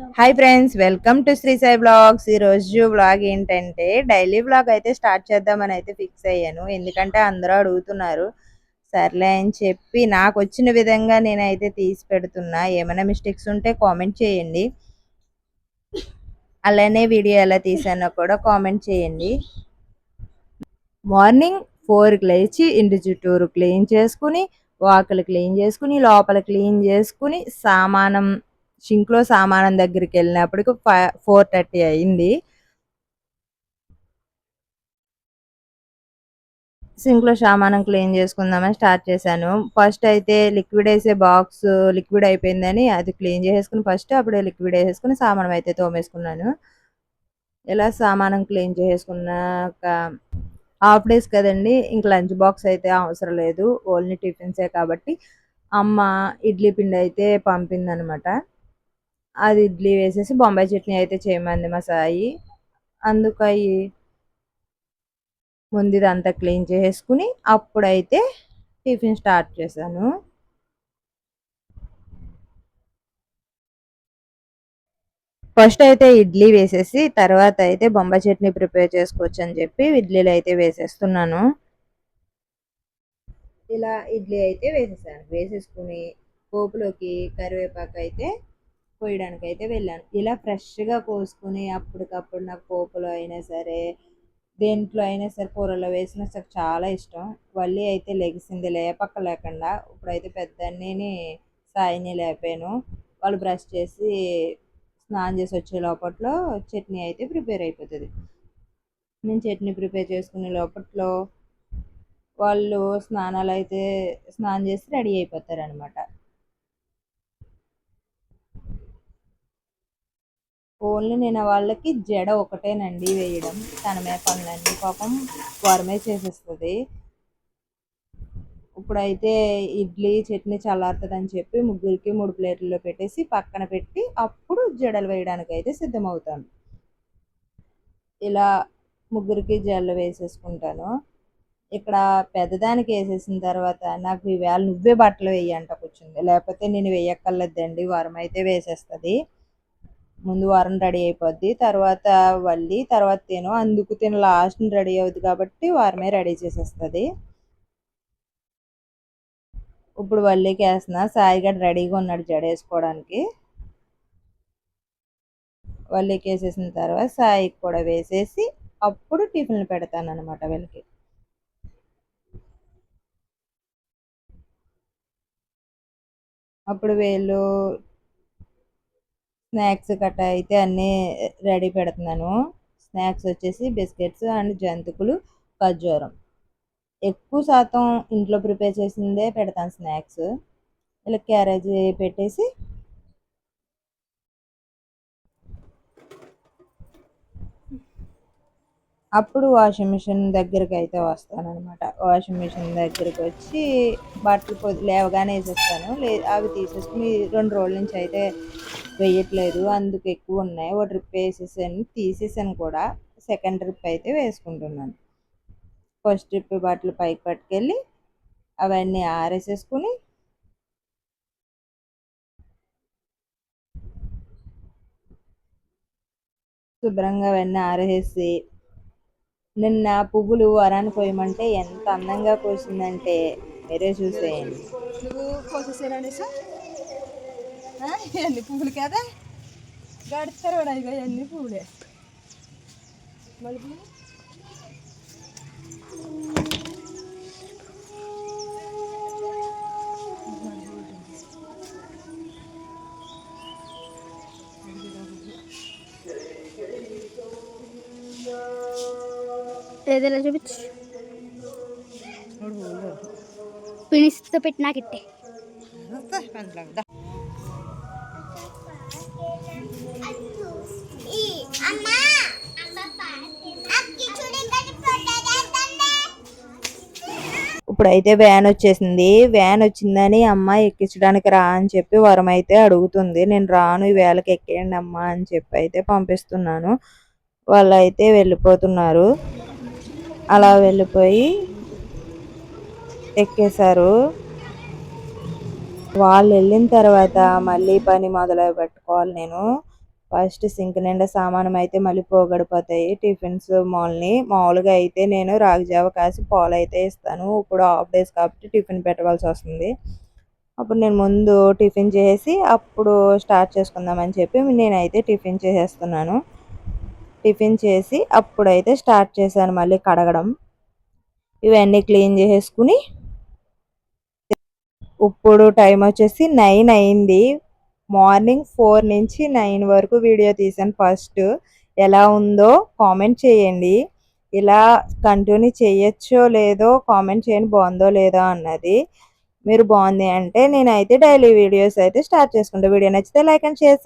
Hi friends welcome to Sri Sai blogs ఈ రోజు blog ఏంటంటే డైలీ బ్లాగ్ అయితే స్టార్ట్ చేద్దామని అయితే ఫిక్స్ అయ్యాను. ఎందుకంటే అందరూ అడుగుతున్నారు సర్లే అని చెప్పి నాకు వచ్చిన విధంగా నేనైతే తీసి పెడుతున్నా. ఏమైనా మిస్టేక్స్ ఉంటే కామెంట్ చేయండి. అలానే వీడియో ఎలా తీసానో కూడా కామెంట్ చేయండి. మార్నింగ్ ఫోర్కి లేచి ఇంటి చుట్టూరు క్లీన్ చేసుకుని వాకిలు క్లీన్ చేసుకుని లోపల క్లీన్ చేసుకుని సామానం షింక్లో సామానం దగ్గరికి వెళ్ళినప్పటికి ఫైవ్ ఫోర్ థర్టీ అయింది. సింక్లో సామానం క్లీన్ చేసుకుందామని స్టార్ట్ చేశాను. ఫస్ట్ అయితే లిక్విడ్ వేసే బాక్స్ లిక్విడ్ అయిపోయిందని అది క్లీన్ చేసేసుకుని ఫస్ట్ అప్పుడే లిక్విడ్ వేసేసుకుని సామానం అయితే తోమేసుకున్నాను. ఇలా సామానం క్లీన్ చేసేసుకున్నాక హాఫ్ డేస్ కదండి ఇంక లంచ్ బాక్స్ అయితే అవసరం లేదు. ఓన్లీ టిఫిన్సే కాబట్టి అమ్మ ఇడ్లీ పిండి అయితే పంపిందనమాట. అది ఇడ్లీ వేసేసి బొంబాయి చట్నీ అయితే చేయమంది మా సాయి. అందుకయి ముందు ఇదంతా క్లీన్ చేసుకుని అప్పుడైతే టిఫిన్ స్టార్ట్ చేశాను. ఫస్ట్ అయితే ఇడ్లీ వేసేసి తర్వాత అయితే బొంబాయి చట్నీ ప్రిపేర్ చేసుకోవచ్చు అని చెప్పి ఇడ్లీలు అయితే వేసేస్తున్నాను. ఇలా ఇడ్లీ అయితే వేసేసాను. వేసేసుకుని పోపులోకి కరివేపాకు అయితే కోయడానికి అయితే వెళ్ళాను. ఇలా ఫ్రెష్గా కోసుకుని అప్పటికప్పుడు నాకు పోపులో అయినా సరే దేంట్లో అయినా సరే కూరలో వేసిన నాకు చాలా ఇష్టం. వల్లి అయితే లెగిసింది లేపక్క లేకుండా ఇప్పుడైతే పెద్దన్నీని సాయిని లేపాను. వాళ్ళు బ్రష్ చేసి స్నానం చేసి వచ్చే లోపట్లో చట్నీ అయితే ప్రిపేర్ అయిపోతుంది. నేను చట్నీ ప్రిపేర్ చేసుకునే లోపట్లో వాళ్ళు స్నానాలు అయితే స్నానం చేసి రెడీ అయిపోతారు ఓన్లీ నేను వాళ్ళకి జడ ఒకటేనండి వేయడం. తన మీద పనులన్నీ పాపం వరమే చేసేస్తుంది. ఇప్పుడైతే ఇడ్లీ చట్నీ చల్లారుతుంది అని చెప్పి ముగ్గురికి మూడు ప్లేట్లలో పెట్టేసి పక్కన పెట్టి అప్పుడు జడలు వేయడానికి అయితే సిద్ధమవుతాను. ఇలా ముగ్గురికి జడలు వేసేసుకుంటాను. ఇక్కడ పెద్దదానికి వేసేసిన తర్వాత నాకు ఈవేళ నువ్వే బట్టలు వేయంట కూర్చుంది. లేకపోతే నేను వేయక్కర్లేదండి వారం అయితే వేసేస్తుంది. ముందు వారం రెడీ అయిపోద్ది. తర్వాత వల్లి తర్వాత తిను. అందుకు తిన లాస్ట్ రెడీ అవుద్ది కాబట్టి వారమే రెడీ చేసేస్తుంది. ఇప్పుడు వల్లికి వేస్తున్నా. సాయిగడ్ రెడీగా ఉన్నాడు జడేసుకోవడానికి వల్లికి వేసేసిన తర్వాత సాయికి కూడా వేసేసి అప్పుడు టిఫిన్లు పెడతాను అనమాట వీళ్ళకి అప్పుడు వీళ్ళు స్నాక్స్ గట్రా అయితే అన్నీ రెడీ పెడుతున్నాను. స్నాక్స్ వచ్చేసి బిస్కెట్స్ అండ్ జంతుకులు ఖర్జూరం. ఎక్కువ శాతం ఇంట్లో ప్రిపేర్ చేసిందే పెడతాను స్నాక్స్. ఇలా క్యారేజ్ పెట్టేసి అప్పుడు వాషింగ్ మిషన్ దగ్గరికి అయితే వస్తానమాట వాషింగ్ మిషన్ దగ్గరికి వచ్చి బట్టలు లేవగానే వేసేస్తాను. లే అవి తీసేసుకుని రెండు రోజుల నుంచి అయితే వేయట్లేదు అందుకు ఎక్కువ ఉన్నాయి. ఒక ట్రిప్ వేసేసాను తీసేసాను కూడా. సెకండ్ ట్రిప్ అయితే వేసుకుంటున్నాను. ఫస్ట్ ట్రిప్ బట్టలు పైకి పట్టుకెళ్ళి అవన్నీ ఆరేసేసుకుని శుభ్రంగా అవన్నీ ఆరేసి నిన్న పువ్వులు వరాన్ని పోయమంటే ఎంత అందంగా కోసిందంటే మీరే చూసేయండి. ఎన్ని పువ్వులు కదా గడుస్తారు కూడా ఎన్ని పువ్వులే మళ్ళీ ఏదైనా చూపించు పినిస్తో పెట్టి ఇప్పుడైతే వ్యాన్ వచ్చేసింది. వ్యాన్ వచ్చిందని అమ్మ ఎక్కించడానికి రా అని చెప్పి వరం అయితే అడుగుతుంది. నేను రాను ఈ వేళకి ఎక్కేయండి అమ్మ అని చెప్పి అయితే పంపిస్తున్నాను. వాళ్ళు అయితే వెళ్ళిపోతున్నారు. అలా వెళ్ళిపోయి ఎక్కేశారు. వాళ్ళు వెళ్ళిన తర్వాత మళ్ళీ పని మొదలు పెట్టుకోవాలి నేను. ఫస్ట్ సింక్ నిండా సామానం అయితే మళ్ళీ పోగడిపోతాయి. టిఫిన్స్ మాల్ని మామూలుగా అయితే నేను రాగిజావ కాసి పాలు అయితే ఇస్తాను. ఇప్పుడు హాఫ్ డేస్ కాబట్టి టిఫిన్ పెట్టవలసి వస్తుంది. అప్పుడు నేను ముందు టిఫిన్ చేసి అప్పుడు స్టార్ట్ చేసుకుందామని చెప్పి నేనైతే టిఫిన్ చేసేస్తున్నాను. టిఫిన్ చేసి అప్పుడైతే స్టార్ట్ చేశాను మళ్ళీ కడగడం. ఇవన్నీ క్లీన్ చేసేసుకుని ఇప్పుడు టైం వచ్చేసి నైన్ అయింది. మార్నింగ్ ఫోర్ నుంచి నైన్ వరకు వీడియో తీసాను. ఫస్ట్ ఎలా ఉందో కామెంట్ చేయండి. ఇలా కంటిన్యూ చేయొచ్చో లేదో కామెంట్ చేయండి. బాగుందో లేదో అన్నది. మీరు బాగుంది అంటే నేనైతే డైలీ వీడియోస్ అయితే స్టార్ట్ చేసుకుంటా. వీడియో నచ్చితే లైక్ అండ్ షేర్